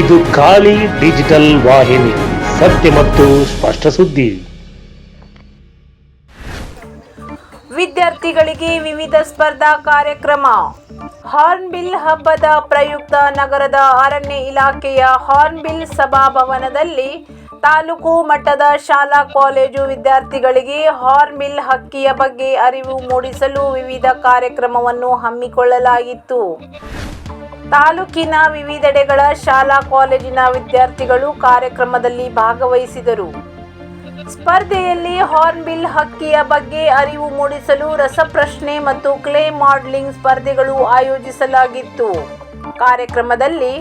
ಇದು ಖಾಲಿ ಡಿಜಿಟಲ್ ವಾಹಿನಿ, ಸತ್ಯ ಮತ್ತು ಸ್ಪಷ್ಟ ಸುದ್ದಿ. ವಿದ್ಯಾರ್ಥಿಗಳಿಗೆ ವಿವಿಧ ಸ್ಪರ್ಧಾ ಕಾರ್ಯಕ್ರಮ. ಹಾರ್ನ್ಬಿಲ್ ಹಬ್ಬದ ಪ್ರಯುಕ್ತ ನಗರದ ಅರಣ್ಯ ಇಲಾಖೆಯ ಹಾರ್ನ್ಬಿಲ್ ಸಭಾಭವನದಲ್ಲಿ ತಾಲೂಕು ಮಟ್ಟದ ಶಾಲಾ ಕಾಲೇಜು ವಿದ್ಯಾರ್ಥಿಗಳಿಗೆ ಹಾರ್ನ್ಬಿಲ್ ಹಕ್ಕಿಯ ಬಗ್ಗೆ ಅರಿವು ಮೂಡಿಸಲು ವಿವಿಧ ಕಾರ್ಯಕ್ರಮವನ್ನು ಹಮ್ಮಿಕೊಳ್ಳಲಾಗಿತ್ತು. ತಾಲೂಕಿನ ವಿವಿಧೆಡೆಗಳ ಶಾಲಾ ಕಾಲೇಜಿನ ವಿದ್ಯಾರ್ಥಿಗಳು ಕಾರ್ಯಕ್ರಮದಲ್ಲಿ ಭಾಗವಹಿಸಿದರು. ಸ್ಪರ್ಧೆಯಲ್ಲಿ ಹಾರ್ನ್ಬಿಲ್ ಹಕ್ಕಿಯ ಬಗ್ಗೆ ಅರಿವು ಮೂಡಿಸಲು ರಸಪ್ರಶ್ನೆ ಮತ್ತು ಕ್ಲೇ ಮಾಡಲಿಂಗ್ ಸ್ಪರ್ಧೆಗಳು ಆಯೋಜಿಸಲಾಗಿತ್ತು. ಕಾರ್ಯಕ್ರಮದಲ್ಲಿ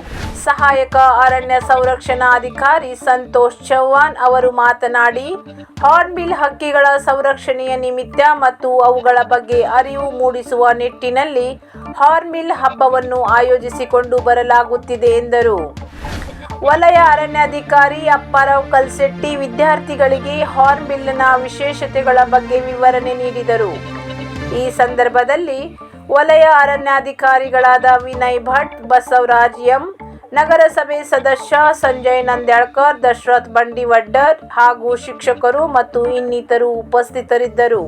ಸಹಾಯಕ ಅರಣ್ಯ ಸಂರಕ್ಷಣಾಧಿಕಾರಿ ಸಂತೋಷ್ ಚೌಹಾಣ್ ಅವರು ಮಾತನಾಡಿ, ಹಾರ್ನ್ಬಿಲ್ ಹಕ್ಕಿಗಳ ಸಂರಕ್ಷಣೆಯ ನಿಮಿತ್ತ ಮತ್ತು ಅವುಗಳ ಬಗ್ಗೆ ಅರಿವು ಮೂಡಿಸುವ ನಿಟ್ಟಿನಲ್ಲಿ ಹಾರ್ನ್ಬಿಲ್ ಹಬ್ಬವನ್ನು ಆಯೋಜಿಸಿಕೊಂಡು ಬರಲಾಗುತ್ತಿದೆ ಎಂದರು. ವಲಯ ಅರಣ್ಯಾಧಿಕಾರಿ ಅಪ್ಪಾರಾವ್ ಕಲ್ಸೆಟ್ಟಿ ವಿದ್ಯಾರ್ಥಿಗಳಿಗೆ ಹಾರ್ನ್ಬಿಲ್ನ ವಿಶೇಷತೆಗಳ ಬಗ್ಗೆ ವಿವರಣೆ ನೀಡಿದರು. ಈ ಸಂದರ್ಭದಲ್ಲಿ ವಲಯ ಅರಣ್ಯಾಧಿಕಾರಿಗಳಾದ ವಿನಯ್ ಭಟ್, ಬಸವರಾಜ್ ಎಂ. ನಗರಸಭೆ ಸದಸ್ಯ ಸಂಜಯ್ ನಂದ್ಯಾಳ್ಕರ್ ದಶರಥ್ ಬಂಡಿವಡ್ಡರ್ ಹಾಗೂ ಶಿಕ್ಷಕರು ಮತ್ತು ಇನ್ನಿತರು ಉಪಸ್ಥಿತರಿದ್ದರು.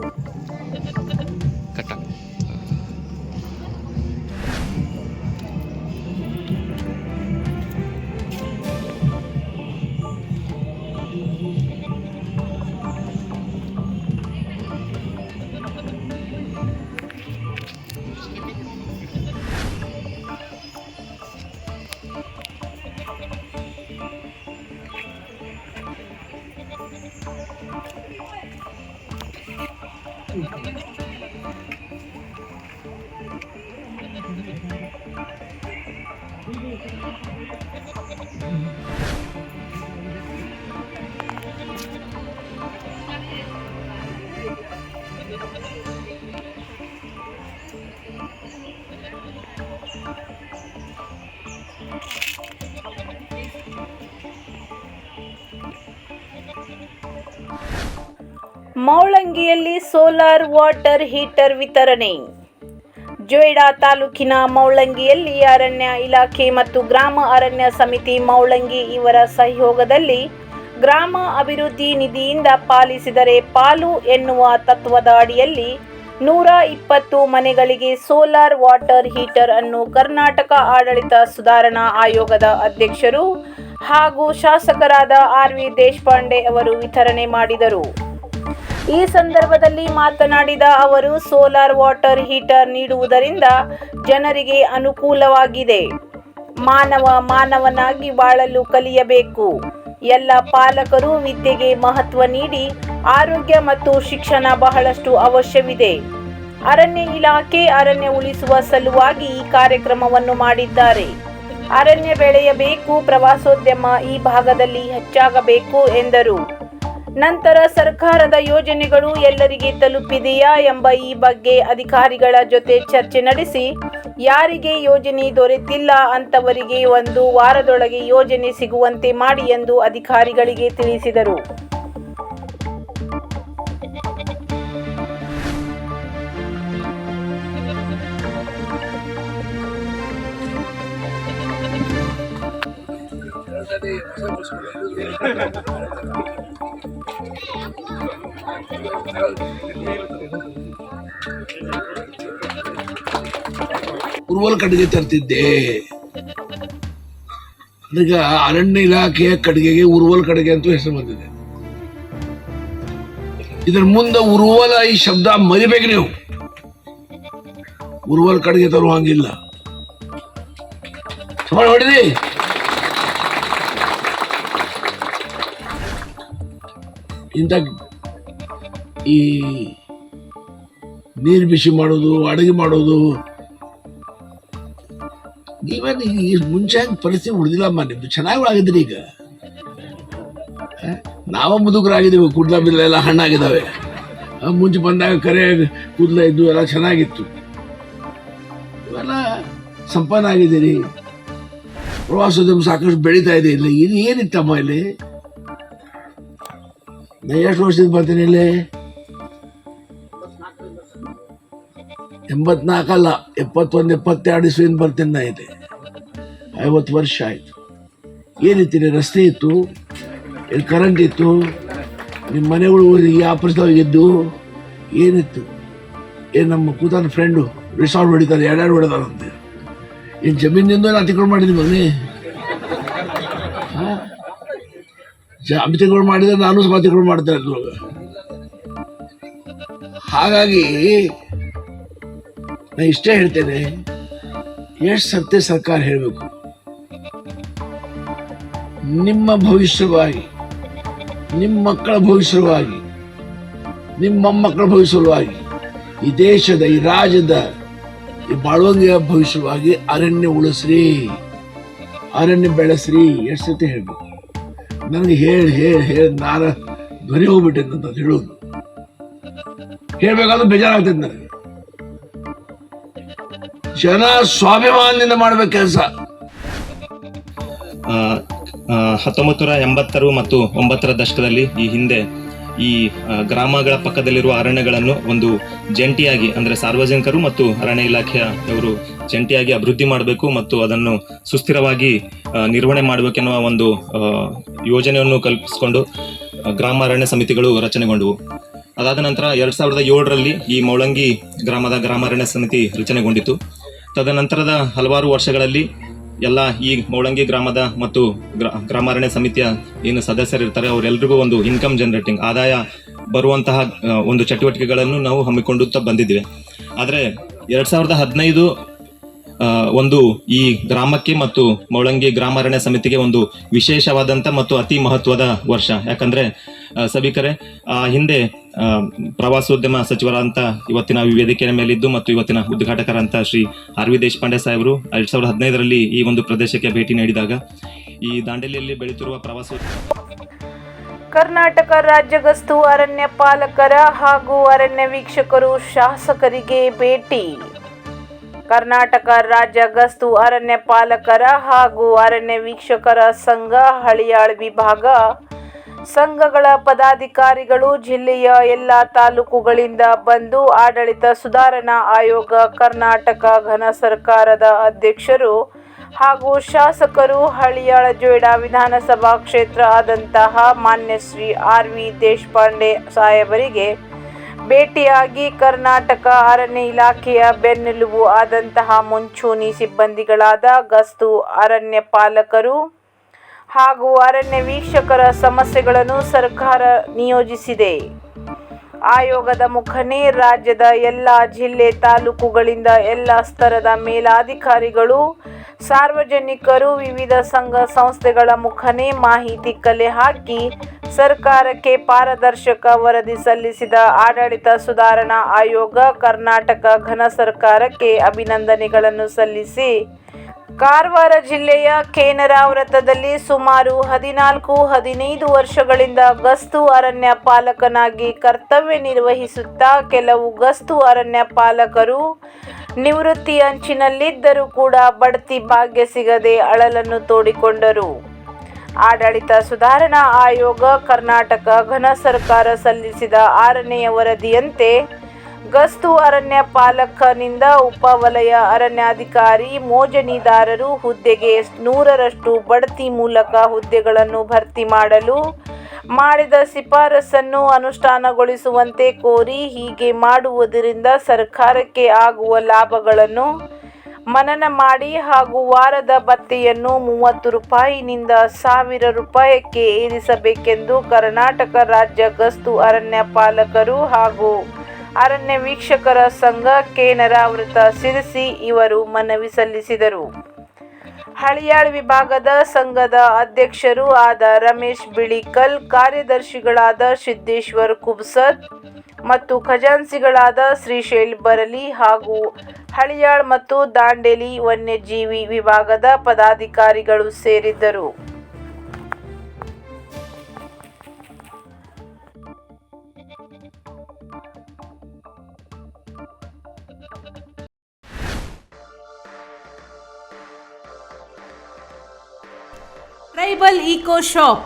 ಮೌಳಂಗಿಯಲ್ಲಿ ಸೋಲಾರ್ ವಾಟರ್ ಹೀಟರ್ ವಿತರಣೆ. ಜೊಯ್ಡಾ ತಾಲೂಕಿನ ಮೌಳಂಗಿಯಲ್ಲಿ ಅರಣ್ಯ ಇಲಾಖೆ ಮತ್ತು ಗ್ರಾಮ ಅರಣ್ಯ ಸಮಿತಿ ಮೌಳಂಗಿ ಇವರ ಸಹಯೋಗದಲ್ಲಿ ಗ್ರಾಮ ಅಭಿವೃದ್ಧಿ ನಿಧಿಯಿಂದ ಪಾಲಿಸಿದರೆ ಪಾಲು ಎನ್ನುವ ತತ್ವದ ಅಡಿಯಲ್ಲಿ ನೂರ ಇಪ್ಪತ್ತು ಮನೆಗಳಿಗೆ ಸೋಲಾರ್ ವಾಟರ್ ಹೀಟರ್ ಅನ್ನು ಕರ್ನಾಟಕ ಆಡಳಿತ ಸುಧಾರಣಾ ಆಯೋಗದ ಅಧ್ಯಕ್ಷರು ಹಾಗೂ ಶಾಸಕರಾದ ಆರ್ ವಿ ದೇಶಪಾಂಡೆ ಅವರು ವಿತರಣೆ ಮಾಡಿದರು. ಈ ಸಂದರ್ಭದಲ್ಲಿ ಮಾತನಾಡಿದ ಅವರು ಸೋಲಾರ್ ವಾಟರ್ ಹೀಟರ್ ನೀಡುವುದರಿಂದ ಜನರಿಗೆ ಅನುಕೂಲವಾಗಿದೆ. ಮಾನವ ಮಾನವನಾಗಿ ಬಾಳಲು ಕಲಿಯಬೇಕು. ಎಲ್ಲ ಪಾಲಕರು ವಿದ್ಯೆಗೆ ಮಹತ್ವ ನೀಡಿ ಆರೋಗ್ಯ ಮತ್ತು ಶಿಕ್ಷಣ ಬಹಳಷ್ಟು ಅವಶ್ಯವಿದೆ. ಅರಣ್ಯ ಇಲಾಖೆ ಅರಣ್ಯ ಉಳಿಸುವ ಸಲುವಾಗಿ ಈ ಕಾರ್ಯಕ್ರಮವನ್ನು ಮಾಡಿದ್ದಾರೆ. ಅರಣ್ಯ ಬೆಳೆಯಬೇಕು, ಪ್ರವಾಸೋದ್ಯಮ ಈ ಭಾಗದಲ್ಲಿ ಹೆಚ್ಚಾಗಬೇಕು, ಎಂದರು. ನಂತರ ಸರ್ಕಾರದ ಯೋಜನೆಗಳು ಎಲ್ಲರಿಗೆ ತಲುಪಿದೆಯಾ ಎಂಬ ಈ ಬಗ್ಗೆ ಅಧಿಕಾರಿಗಳ ಜೊತೆ ಚರ್ಚೆ ನಡೆಸಿ, ಯಾರಿಗೆ ಯೋಜನೆ ದೊರೆತಿಲ್ಲ ಅಂತವರಿಗೆ ಒಂದು ವಾರದೊಳಗೆ ಯೋಜನೆ ಸಿಗುವಂತೆ ಮಾಡಿ ಎಂದು ಅಧಿಕಾರಿಗಳಿಗೆ ತಿಳಿಸಿದರು. ಉರ್ವಲ್ ಕಡಿಗೆ ತರ್ತಿದ್ದೆ. ಈಗ ಅರಣ್ಯ ಇಲಾಖೆಯ ಕಡ್ಗೆಗೆ ಉರ್ವಲ್ ಕಡೆಗೆ ಅಂತೂ ಹೆಸರು ಬಂದಿದೆ. ಇದ್ರ ಮುಂದೆ ಉರ್ವಲ ಈ ಶಬ್ದ ಮರಿಬೇಕು ನೀವು. ಉರ್ವಲ್ ಕಡೆಗೆ ತರುವಂಗಿಲ್ಲ ಹೊಡಿದಿ ಇಂಥ ಈ ನೀರು ಬಿಸಿ ಮಾಡೋದು ಅಡುಗೆ ಮಾಡೋದು ಈವನ್ ಈ ಮುಂಚೆ ಹಂಗೆ ಪರಿಸ್ಥಿತಿ ಉಳಿದಿಲ್ಲಮ್ಮ ನಿಮ್ದು ಚೆನ್ನಾಗಿ ಆಗಿದ್ರಿ ಈಗ. ನಾವು ಮುದುಕರಾಗಿದ್ದೀವಿ ಕೂದಲ ಬಿಲ್ಲ ಎಲ್ಲ ಹಣ್ಣಾಗಿದ್ದಾವೆ. ಮುಂಚೆ ಬಂದಾಗ ಕರೆ ಕೂದಲ ಇದ್ದು ಎಲ್ಲ ಚೆನ್ನಾಗಿತ್ತು. ಇವೆಲ್ಲ ಸಂಪನ್ನ ಆಗಿದ್ದೀರಿ. ಪ್ರವಾಸೋದ್ಯಮ ಸಾಕಷ್ಟು ಬೆಳೀತಾ ಇದೆ ಇಲ್ಲಿ. ಇಲ್ಲಿ ಏನಿತ್ತಮ್ಮ ಇಲ್ಲಿ? ನಾ ಎಷ್ಟು ವರ್ಷದಿಂದ ಬರ್ತೀನಿ ಇಲ್ಲಿ? ಎಂಬತ್ನಾಲ್ಕಲ್ಲ ಎಪ್ಪತ್ತೊಂದು, ಎಪ್ಪತ್ತೆರಡು ಇಸ್ವಿಯಿಂದ ಬರ್ತೀನಿ ನಾ ಇದೆ ಐವತ್ತು ವರ್ಷ ಆಯ್ತು. ಏನಿತ್ತು ರಸ್ತೆ ಇತ್ತು, ಇಲ್ಲಿ ಕರೆಂಟ್ ಇತ್ತು, ನಿಮ್ಮ ಮನೆಗಳು ಯಾವ ಇದ್ದು, ಏನಿತ್ತು? ಏನು ನಮ್ಮ ಕೂತಾನ ಫ್ರೆಂಡು ರಿಸಾರ್ಟ್ ಹೊಡಿತಾರೆ ಎರಡೆರಡು ಹೊಡೆದಾರಂತೆ ಏನು ಜಮೀನಿಂದ ಅತಿಕ್ರಮ ಮಾಡಿದ್ದೀನಿ ಅತಿಕ್ರಮ ಮಾಡಿದ್ರೆ ನಾನು ಸ್ಮತಿಗಳು ಮಾಡ್ತಾ ಇದ್ರು ಹಾಗಾಗಿ ನಾನು ಇಷ್ಟೇ ಹೇಳ್ತೇನೆ, ಎಷ್ಟು ಸತ್ಯ ಸರ್ಕಾರ ಹೇಳಬೇಕು. ನಿಮ್ಮ ಭವಿಷ್ಯವಾಗಿ, ನಿಮ್ಮ ಮಕ್ಕಳ ಭವಿಷ್ಯವಾಗಿ, ನಿಮ್ಮ ಮಕ್ಕಳ ಭವಿಷ್ಯವಾಗಿ, ಈ ದೇಶದ, ಈ ರಾಜ್ಯದ, ಈ ಬಾಳುವಂಗಿಯ ಭವಿಷ್ಯವಾಗಿ ಅರಣ್ಯ ಉಳಿಸ್ರಿ, ಅರಣ್ಯ ಬೆಳೆಸ್ರಿ, ಎಷ್ಟು ಸತಿ ಹೇಳ್ಬೇಕು. ನನಗೆ ಹೇಳಿ ಹೇಳಿ ಹೇಳಿ, ನಾನು ಧ್ವನಿ ಹೋಗ್ಬಿಟ್ಟಿದ್ದೆ ಅಂತ ಹೇಳೋದು. ಹೇಳ್ಬೇಕಾದ್ರೂ ಬೇಜಾರಾಗ್ತದೆ ನನಗೆ. ಜನ ಸ್ವಾಭಿಮಾನದಿಂದ ಮಾಡ್ಬೇಕು ಕೆಲಸ. ಹತ್ತೊಂಬತ್ತು ಎಂಬತ್ತರ ಮತ್ತು ಒಂಬತ್ತರ ದಶಕದಲ್ಲಿ ಈ ಹಿಂದೆ ಈ ಗ್ರಾಮಗಳ ಪಕ್ಕದಲ್ಲಿರುವ ಅರಣ್ಯಗಳನ್ನು ಒಂದು ಜಂಟಿಯಾಗಿ, ಅಂದ್ರೆ ಸಾರ್ವಜನಿಕರು ಮತ್ತು ಅರಣ್ಯ ಇಲಾಖೆಯವರು ಜಂಟಿಯಾಗಿ ಅಭಿವೃದ್ಧಿ ಮಾಡಬೇಕು ಮತ್ತು ಅದನ್ನು ಸುಸ್ಥಿರವಾಗಿ ನಿರ್ವಹಣೆ ಮಾಡಬೇಕೆನ್ನುವ ಒಂದು ಯೋಜನೆಯನ್ನು ಕಲ್ಪಿಸಿಕೊಂಡು ಗ್ರಾಮ ಅರಣ್ಯ ಸಮಿತಿಗಳು ರಚನೆಗೊಂಡವು. ಅದಾದ ನಂತರ ಎರಡ್ ಸಾವಿರದ ಏಳರಲ್ಲಿ ಈ ಮೌಳಂಗಿ ಗ್ರಾಮದ ಗ್ರಾಮ ಅರಣ್ಯ ಸಮಿತಿ ರಚನೆಗೊಂಡಿತು. ತದನಂತರದ ಹಲವಾರು ವರ್ಷಗಳಲ್ಲಿ ಎಲ್ಲ ಈ ಮೌಳಂಗಿ ಗ್ರಾಮದ ಮತ್ತು ಗ್ರಾ- ಗ್ರಾಮಾರಣ್ಯ ಸಮಿತಿಯ ಏನು ಸದಸ್ಯರಿರ್ತಾರೆ ಅವರೆಲ್ಲರಿಗೂ ಒಂದು ಇನ್ಕಮ್ ಜನರೇಟಿಂಗ್ ಆದಾಯ ಬರುವಂತಹ ಒಂದು ಚಟುವಟಿಕೆಗಳನ್ನು ನಾವು ಹಮ್ಮಿಕೊಂಡುತ್ತಾ ಬಂದಿದ್ದೇವೆ. ಆದರೆ ಎರಡ್ ಸಾವಿರದ ಹದಿನೈದು ಒಂದು ಈ ಗ್ರಾಮಕ್ಕೆ ಮತ್ತು ಮೌಳಂಗಿ ಗ್ರಾಮರಣ್ಯ ಸಮಿತಿಗೆ ಒಂದು ವಿಶೇಷವಾದಂತ ಮತ್ತು ಅತಿ ಮಹತ್ವದ ವರ್ಷ. ಯಾಕಂದ್ರೆ ಸಭಿಕರೆ, ಆ ಹಿಂದೆ ಪ್ರವಾಸೋದ್ಯಮ ಸಚಿವರಂತ ಇವತ್ತಿನ ವೇದಿಕೆಯ ಮೇಲಿದ್ದು ಮತ್ತು ಇವತ್ತಿನ ಉದ್ಘಾಟಕರಂತ ಶ್ರೀ ಆರ್ ವಿ ದೇಶಪಾಂಡೆ ಸಾಹೇಬರು ಎರಡ್ ಸಾವಿರದ ಹದಿನೈದರಲ್ಲಿ ಈ ಒಂದು ಪ್ರದೇಶಕ್ಕೆ ಭೇಟಿ ನೀಡಿದಾಗ, ಈ ದಾಂಡೇಲಿಯಲ್ಲಿ ಬೆಳೆಯುತ್ತಿರುವ ಪ್ರವಾಸೋದ್ಯಮ ಕರ್ನಾಟಕ ರಾಜ್ಯ ಗಸ್ತು ಅರಣ್ಯ ಪಾಲಕರ ಹಾಗೂ ಅರಣ್ಯ ವೀಕ್ಷಕರು ಶಾಸಕರಿಗೆ ಭೇಟಿ. ಕರ್ನಾಟಕ ರಾಜ್ಯ ಗಸ್ತು ಅರಣ್ಯ ಪಾಲಕರ ಹಾಗೂ ಅರಣ್ಯ ವೀಕ್ಷಕರ ಸಂಘ, ಹಳಿಯಾಳ್ ವಿಭಾಗ. ಸಂಘಗಳ ಪದಾಧಿಕಾರಿಗಳು ಜಿಲ್ಲೆಯ ಎಲ್ಲ ತಾಲೂಕುಗಳಿಂದ ಬಂದು ಆಡಳಿತ ಸುಧಾರಣಾ ಆಯೋಗ, ಕರ್ನಾಟಕ ಘನ ಸರ್ಕಾರದ ಅಧ್ಯಕ್ಷರು ಹಾಗೂ ಶಾಸಕರು ಹಳಿಯಾಳ ಜೋಯಿಡಾ ವಿಧಾನಸಭಾ ಕ್ಷೇತ್ರ ಆದಂತಹ ಮಾನ್ಯ ಶ್ರೀ ಆರ್ ವಿ ದೇಶಪಾಂಡೆ ಸಾಹೇಬರಿಗೆ ಭೇಟಿಯಾಗಿ ಕರ್ನಾಟಕ ಅರಣ್ಯ ಇಲಾಖೆಯ ಬೆನ್ನೆಲುಬು ಆದಂತಹ ಮುಂಚೂಣಿ ಸಿಬ್ಬಂದಿಗಳಾದ ಗಸ್ತು ಅರಣ್ಯ ಪಾಲಕರು ಹಾಗೂ ಅರಣ್ಯ ವೀಕ್ಷಕರ ಸಮಸ್ಯೆಗಳನ್ನು ಸರ್ಕಾರ ನಿಯೋಜಿಸಿದೆ. ಆಯೋಗದ ಮುಖನೇ ರಾಜ್ಯದ ಎಲ್ಲ ಜಿಲ್ಲೆ ತಾಲೂಕುಗಳಿಂದ ಎಲ್ಲ ಸ್ತರದ ಮೇಲಾಧಿಕಾರಿಗಳು, ಸಾರ್ವಜನಿಕರು, ವಿವಿಧ ಸಂಘ ಸಂಸ್ಥೆಗಳ ಮುಖನೇ ಮಾಹಿತಿ ಕಲೆ ಹಾಕಿ ಸರ್ಕಾರಕ್ಕೆ ಪಾರದರ್ಶಕ ವರದಿ ಸಲ್ಲಿಸಿದ ಆಡಳಿತ ಸುಧಾರಣಾ ಆಯೋಗ ಕರ್ನಾಟಕ ಘನ ಸರ್ಕಾರಕ್ಕೆ ಅಭಿನಂದನೆಗಳನ್ನು ಸಲ್ಲಿಸಿ. ಕಾರವಾರ ಜಿಲ್ಲೆಯ ಕೇನರಾ ವೃತ್ತದಲ್ಲಿ ಸುಮಾರು ಹದಿನಾಲ್ಕು, ಹದಿನೈದು ವರ್ಷಗಳಿಂದ ಗಸ್ತು ಅರಣ್ಯ ಪಾಲಕನಾಗಿ ಕರ್ತವ್ಯ ನಿರ್ವಹಿಸುತ್ತಾ ಕೆಲವು ಗಸ್ತು ಅರಣ್ಯ ಪಾಲಕರು ನಿವೃತ್ತಿ ಅಂಚಿನಲ್ಲಿದ್ದರೂ ಕೂಡ ಬಡ್ತಿ ಭಾಗ್ಯ ಸಿಗದೆ ಅಳಲನ್ನು ತೋಡಿಕೊಂಡರು. ಆಡಳಿತ ಸುಧಾರಣಾ ಆಯೋಗ ಕರ್ನಾಟಕ ಘನ ಸರ್ಕಾರ ಸಲ್ಲಿಸಿದ ಆರನೆಯ ವರದಿಯಂತೆ ಗಸ್ತು ಅರಣ್ಯ ಪಾಲಕನಿಂದ ಉಪವಲಯ ಅರಣ್ಯಾಧಿಕಾರಿ ಮೋಜಣಿದಾರರು ಹುದ್ದೆಗೆ ನೂರರಷ್ಟು ಬಡ್ತಿ ಮೂಲಕ ಹುದ್ದೆಗಳನ್ನು ಭರ್ತಿ ಮಾಡಲು ಮಾಡಿದ ಶಿಫಾರಸನ್ನು ಅನುಷ್ಠಾನಗೊಳಿಸುವಂತೆ ಕೋರಿ ಹೀಗೆ ಮಾಡುವುದರಿಂದ ಸರ್ಕಾರಕ್ಕೆ ಆಗುವ ಲಾಭಗಳನ್ನು ಮನನ ಮಾಡಿ ಹಾಗೂ ವಾರದ ಭತ್ತೆಯನ್ನು ಮೂವತ್ತು ರೂಪಾಯಿನಿಂದ ಸಾವಿರ ರೂಪಾಯಿಗೆ ಏರಿಸಬೇಕೆಂದು ಕರ್ನಾಟಕ ರಾಜ್ಯ ಗಸ್ತು ಅರಣ್ಯ ಪಾಲಕರು ಹಾಗೂ ಅರಣ್ಯ ವೀಕ್ಷಕರ ಸಂಘ ಕೇನರಾವೃತ ಸಿರಿಸಿ ಇವರು ಮನವಿ ಸಲ್ಲಿಸಿದರು. ಹಳಿಯಾಳ್ ವಿಭಾಗದ ಸಂಘದ ಅಧ್ಯಕ್ಷರು ಆದ ರಮೇಶ್ ಬಿಳಿಕಲ್, ಕಾರ್ಯದರ್ಶಿಗಳಾದ ಸಿದ್ದೇಶ್ವರ್ ಕುಬ್ಸದ್ ಮತ್ತು ಖಜಾನ್ಸಿಗಳಾದ ಶ್ರೀಶೈಲ್ ಬರಲಿ ಹಾಗೂ ಹಳಿಯಾಳ್ ಮತ್ತು ದಾಂಡೇಲಿ ವನ್ಯಜೀವಿ ವಿಭಾಗದ ಪದಾಧಿಕಾರಿಗಳು ಸೇರಿದ್ದರು. Tribal eco shop